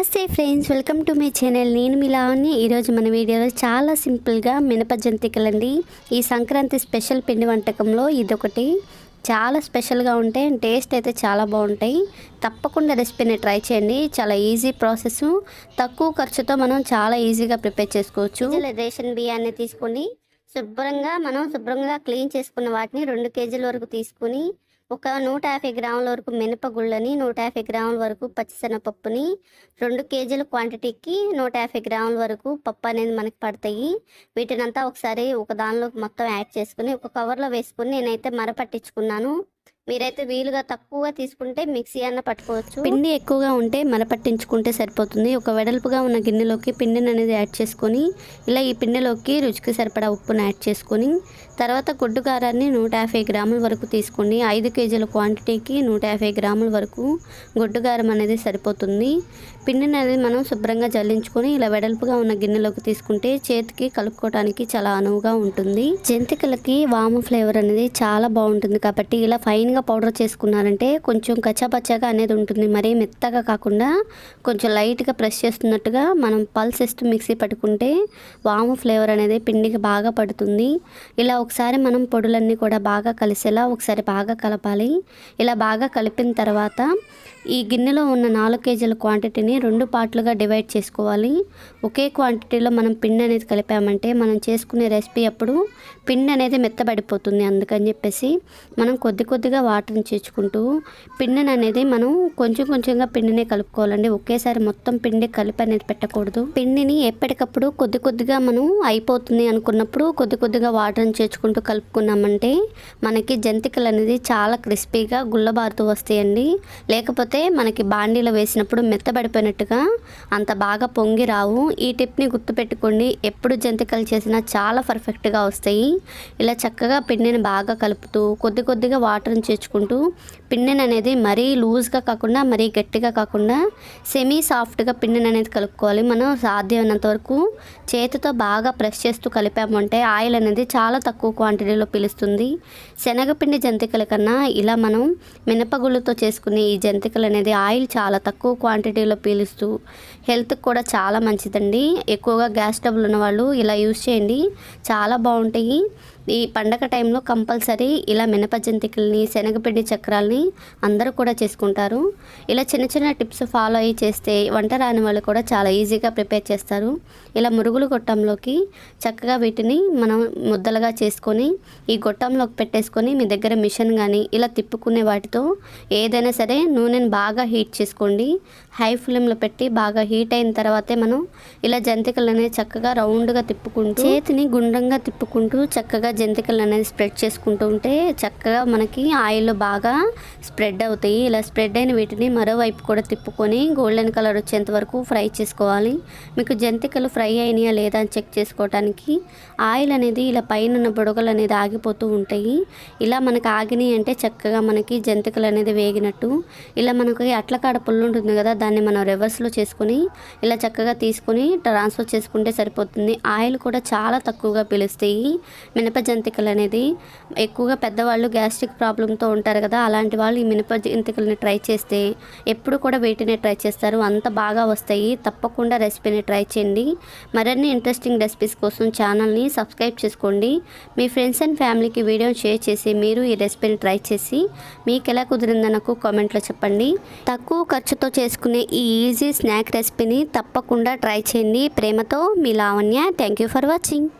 నమస్తే friends welcome to my channel. నేను మీ లావణ్య. ఈరోజు మన వీడియోలో చాలా సింపుల్గా మినప జంతికలండి. ఈ సంక్రాంతి స్పెషల్ పిండి వంటకంలో ఇదొకటి. చాలా స్పెషల్గా ఉంటాయి టేస్ట్ అయితే చాలా బాగుంటాయి. తప్పకుండా రెసిపీని ట్రై చేయండి. చాలా ఈజీ ప్రాసెస్. తక్కువ ఖర్చుతో మనం చాలా ఈజీగా ప్రిపేర్ చేసుకోవచ్చు. రేషన్ బియ్యాన్ని తీసుకొని శుభ్రంగా మనం శుభ్రంగా క్లీన్ చేసుకున్న వాటిని రెండు కేజీల వరకు తీసుకుని ఒక నూట యాభై గ్రాముల వరకు మినపగుళ్ళని నూట యాభై గ్రాముల వరకు పచ్చిశనగపప్పుని రెండు కేజీల క్వాంటిటీకి నూట యాభై గ్రాముల వరకు పప్పు అనేది మనకి పడతాయి. వీటినంతా ఒకసారి ఒక దానిలో మొత్తం యాడ్ చేసుకుని ఒక కవర్లో వేసుకుని నేనైతే మర పట్టించుకున్నాను. మీరైతే వీలుగా తక్కువగా తీసుకుంటే మిక్సీ అన్న పట్టుకోవచ్చు. పిండి ఎక్కువగా ఉంటే మర పట్టించుకుంటే సరిపోతుంది. ఒక వెడల్పుగా ఉన్న గిన్నెలోకి పిండిని అనేది యాడ్ చేసుకొని ఇలా ఈ పిండిలోకి రుచికి సరిపడా ఉప్పును యాడ్ చేసుకొని తర్వాత గుడ్డు కారాన్ని నూట యాభై గ్రాముల వరకు తీసుకోండి ఐదు కేజీల క్వాంటిటీకి నూట యాభై గ్రాముల వరకు గుడ్డు కారం అనేది సరిపోతుంది. పిండిని అనేది మనం శుభ్రంగా జల్లించుకొని ఇలా వెడల్పుగా ఉన్న గిన్నెలోకి తీసుకుంటే చేతికి కలుపుకోవడానికి చాలా అనువుగా ఉంటుంది. జంతికలకి వాము ఫ్లేవర్ అనేది చాలా బాగుంటుంది కాబట్టి ఇలా ఫైన్గా పౌడర్ చేసుకున్నారంటే కొంచెం కచ్చాపచ్చాగా అనేది ఉంటుంది. మరీ మెత్తగా కాకుండా కొంచెం లైట్గా ప్రెస్ చేస్తున్నట్టుగా మనం పల్స్ ఇస్తూ మిక్సీ పట్టుకుంటే వాము ఫ్లేవర్ అనేది పిండికి బాగా పడుతుంది. ఇలా ఒకసారి మనం పొడులన్నీ కూడా బాగా కలిసేలా ఒకసారి బాగా కలపాలి. ఇలా బాగా కలిపిన తర్వాత ఈ గిన్నెలో ఉన్న నాలుగు కేజీల క్వాంటిటీని రెండు పార్ట్లుగా డివైడ్ చేసుకోవాలి. ఒకే క్వాంటిటీలో మనం పిండి అనేది కలిపామంటే మనం చేసుకునే రెసిపీ అప్పుడు పిండి అనేది మెత్తబడిపోతుంది అందుకని చెప్పేసి మనం కొద్ది కొద్దిగా వాటర్ని చేర్చుకుంటూ పిండిని అనేది మనం కొంచెం కొంచెంగా పిండినే కలుపుకోవాలండి. ఒకేసారి మొత్తం పిండి కలిపి అనేది పెట్టకూడదు. పిండిని ఎప్పటికప్పుడు కొద్ది కొద్దిగా మనం అయిపోతుంది అనుకున్నప్పుడు కొద్ది కొద్దిగా వాటర్ని చేర్చుకుంటూ కలుపుకున్నామంటే మనకి జంతికలు అనేది చాలా క్రిస్పీగా గుల్లబారుతూ వస్తాయండి. లేకపోతే మనకి బాండీలో వేసినప్పుడు మెత్తబడిపోయినట్టుగా అంత బాగా పొంగి రావు. ఈ టిప్ని గుర్తుపెట్టుకోండి. ఎప్పుడు జంతికలు చేసినా చాలా పర్ఫెక్ట్గా వస్తాయి. ఇలా చక్కగా పిండిని బాగా కలుపుతూ కొద్ది కొద్దిగా వాటర్ని చేర్చుకుంటూ పిండిని అనేది మరీ లూజ్గా కాకుండా మరీ గట్టిగా కాకుండా సెమీ సాఫ్ట్గా పిండిని అనేది కలుపుకోవాలి. మనం సాధ్యమైనంత వరకు చేతితో బాగా ప్రెస్ చేస్తూ కలిపామంటే ఆయిల్ అనేది చాలా తక్కువ క్వాంటిటీలో పిలుస్తుంది. శనగపిండి జంతికల కన్నా ఇలా మనం మినపగుళ్ళతో చేసుకునే ఈ జంతికలు అనేది ఆయిల్ చాలా తక్కువ క్వాంటిటీలో పీలుస్తూ హెల్త్కి కూడా చాలా మంచిదండి. ఎక్కువగా గ్యాస్ ట్రబుల్ ఉన్న వాళ్ళు ఇలా యూజ్ చేయండి. చాలా బాగుంటాయి. ఈ పండగ టైంలో కంపల్సరీ ఇలా మినప జంతికల్ని శనగపిండి చక్రాల్ని అందరూ కూడా చేసుకుంటారు. ఇలా చిన్న చిన్న టిప్స్ ఫాలో అయ్యి చేస్తే వంట రాని వాళ్ళు కూడా చాలా ఈజీగా ప్రిపేర్ చేస్తారు. ఇలా మురుగులు గొట్టంలోకి చక్కగా వీటిని మనం ముద్దలుగా చేసుకొని ఈ గొట్టంలోకి పెట్టేసుకొని మీ దగ్గర మిషన్ కానీ ఇలా తిప్పుకునే వాటితో ఏదైనా సరే నూనెని బాగా హీట్ చేసుకోండి. హై ఫ్లేమ్లో పెట్టి బాగా హీట్ అయిన తర్వాతే మనం ఇలా జంతికలు చక్కగా రౌండ్గా తిప్పుకుంటూ చేతిని గుండ్రంగా తిప్పుకుంటూ చక్కగా జంతికలు అనేది స్ప్రెడ్ చేసుకుంటూ ఉంటే చక్కగా మనకి ఆయిల్ బాగా స్ప్రెడ్ అవుతాయి. ఇలా స్ప్రెడ్ అయిన వీటిని మరోవైపు కూడా తిప్పుకొని గోల్డెన్ కలర్ వచ్చేంత వరకు ఫ్రై చేసుకోవాలి. మీకు జంతికలు ఫ్రై అయినాయా లేదా అని చెక్ చేసుకోవడానికి ఆయిల్ అనేది ఇలా పైన ఉన్న బుడగలు అనేది ఆగిపోతూ ఉంటాయి. ఇలా మనకు ఆగినాయి అంటే చక్కగా మనకి జంతికలు అనేది వేగినట్టు. ఇలా మనకి అట్లకాడ పుల్లు ఉంటుంది కదా దాన్ని మనం రివర్స్లో చేసుకొని ఇలా చక్కగా తీసుకొని ట్రాన్స్ఫర్ చేసుకుంటే సరిపోతుంది. ఆయిల్ కూడా చాలా తక్కువగా పిలుస్తాయి. మినప మినప జంతికలు అనేది ఎక్కువగా పెద్దవాళ్ళు గ్యాస్ట్రిక్ ప్రాబ్లంతో ఉంటారు కదా అలాంటి వాళ్ళు ఈ మినప జంతికల్ని ట్రై చేస్తే ఎప్పుడు కూడా వీటిని ట్రై చేస్తారు. అంత బాగా వస్తాయి. తప్పకుండా రెసిపీని ట్రై చేయండి. మరిన్ని ఇంట్రెస్టింగ్ రెసిపీస్ కోసం ఛానల్ని సబ్స్క్రైబ్ చేసుకోండి. మీ ఫ్రెండ్స్ అండ్ ఫ్యామిలీకి వీడియో షేర్ చేసి మీరు ఈ రెసిపీని ట్రై చేసి మీకు ఎలా కుదిరిందో నాకు కామెంట్లో చెప్పండి. తక్కువ ఖర్చుతో చేసుకునే ఈ ఈజీ స్నాక్ రెసిపీని తప్పకుండా ట్రై చేయండి. ప్రేమతో మీ Lavanya. Thank you for watching.